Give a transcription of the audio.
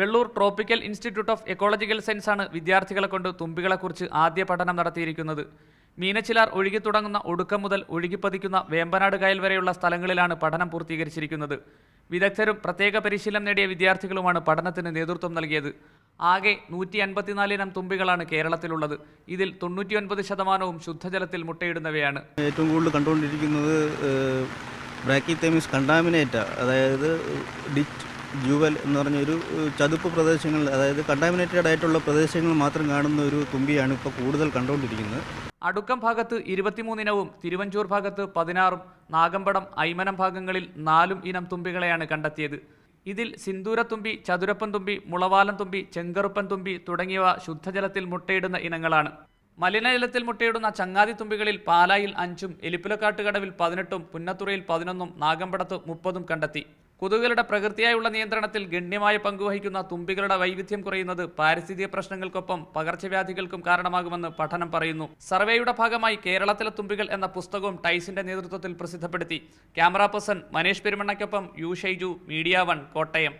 Velloor tropical institute of ecological സയൻസാണ് വിദ്യാർത്ഥികളെ കൊണ്ട് തുമ്പികളെക്കുറിച്ച് ആദ്യ പഠനം നടത്തിയിരിക്കുന്നത്. മീനച്ചിലാർ ഒഴുകി തുടങ്ങുന്ന ഒടുക്കം മുതൽ ഒഴുകിപ്പതിക്കുന്ന വേമ്പനാട് കായൽ വരെയുള്ള സ്ഥലങ്ങളിലാണ് പഠനം പൂർത്തീകരിച്ചിരിക്കുന്നത്. വിദഗ്ധരും പ്രത്യേക പരിശീലനം നേടിയ വിദ്യാർത്ഥികളുമാണ് പഠനത്തിന് നേതൃത്വം നൽകിയത്. ആകെ നൂറ്റി അൻപത്തിനാലിനം തുമ്പികളാണ് കേരളത്തിലുള്ളത്. ഇതിൽ തൊണ്ണൂറ്റിയൊൻപത് ശതമാനവും ശുദ്ധജലത്തിൽ മുട്ടയിടുന്നവയാണ്. ഏറ്റവും കൂടുതൽ കണ്ടുകൊണ്ടിരിക്കുന്നത് ബ്രാക്കിത്തേമിസ് കണ്ടാമിനേറ്റ അതായത് ഡിറ്റ് ജൂവൽ എന്ന് പറഞ്ഞൊരു ചതുപ്പ് പ്രദേശങ്ങൾ അതായത് കണ്ടാമിനേറ്റഡ് ആയിട്ടുള്ള പ്രദേശങ്ങൾ മാത്രം കാണുന്ന ഒരു തുമ്പിയാണ് ഇപ്പോൾ കൂടുതൽ കണ്ടുകൊണ്ടിരിക്കുന്നത്. അടുക്കം ഭാഗത്ത് ഇരുപത്തിമൂന്നിനവും തിരുവഞ്ചൂർ ഭാഗത്ത് പതിനാറും നാഗമ്പടം ഐമനം ഭാഗങ്ങളിൽ നാലും ഇനം തുമ്പികളെയാണ് കണ്ടെത്തിയത്. ഇതിൽ സിന്ദൂരത്തുമ്പി ചതുരപ്പൻ തുമ്പി മുളവാലൻ തുമ്പി ചെങ്കറുപ്പൻ തുമ്പി തുടങ്ങിയവ ശുദ്ധജലത്തിൽ മുട്ടയിടുന്ന ഇനങ്ങളാണ്. മലിനജലത്തിൽ മുട്ടയിടുന്ന ചങ്ങാതി തുമ്പികളിൽ പാലായിൽ അഞ്ചും എലിപ്പുലക്കാട്ടുകടവിൽ പതിനെട്ടും പുന്നത്തുറയിൽ പതിനൊന്നും നാഗമ്പടത്ത് മുപ്പതും കണ്ടെത്തി. കൊതുകുകളുടെ പ്രകൃതിയായുള്ള നിയന്ത്രണത്തിൽ ഗണ്യമായ പങ്കുവഹിക്കുന്ന തുമ്പികളുടെ വൈവിധ്യം കുറയുന്നത് പാരിസ്ഥിതിക പ്രശ്നങ്ങൾക്കൊപ്പം പകർച്ചവ്യാധികൾക്കും കാരണമാകുമെന്ന് പഠനം പറയുന്നു. സർവേയുടെ ഭാഗമായി കേരളത്തിലെ തുമ്പികൾ എന്ന പുസ്തകവും ടൈസിന്റെ നേതൃത്വത്തിൽ പ്രസിദ്ധപ്പെടുത്തി. Camera person Manesh പെരുമണ്ണയ്ക്കൊപ്പം U Shaiju Media One Kottayam.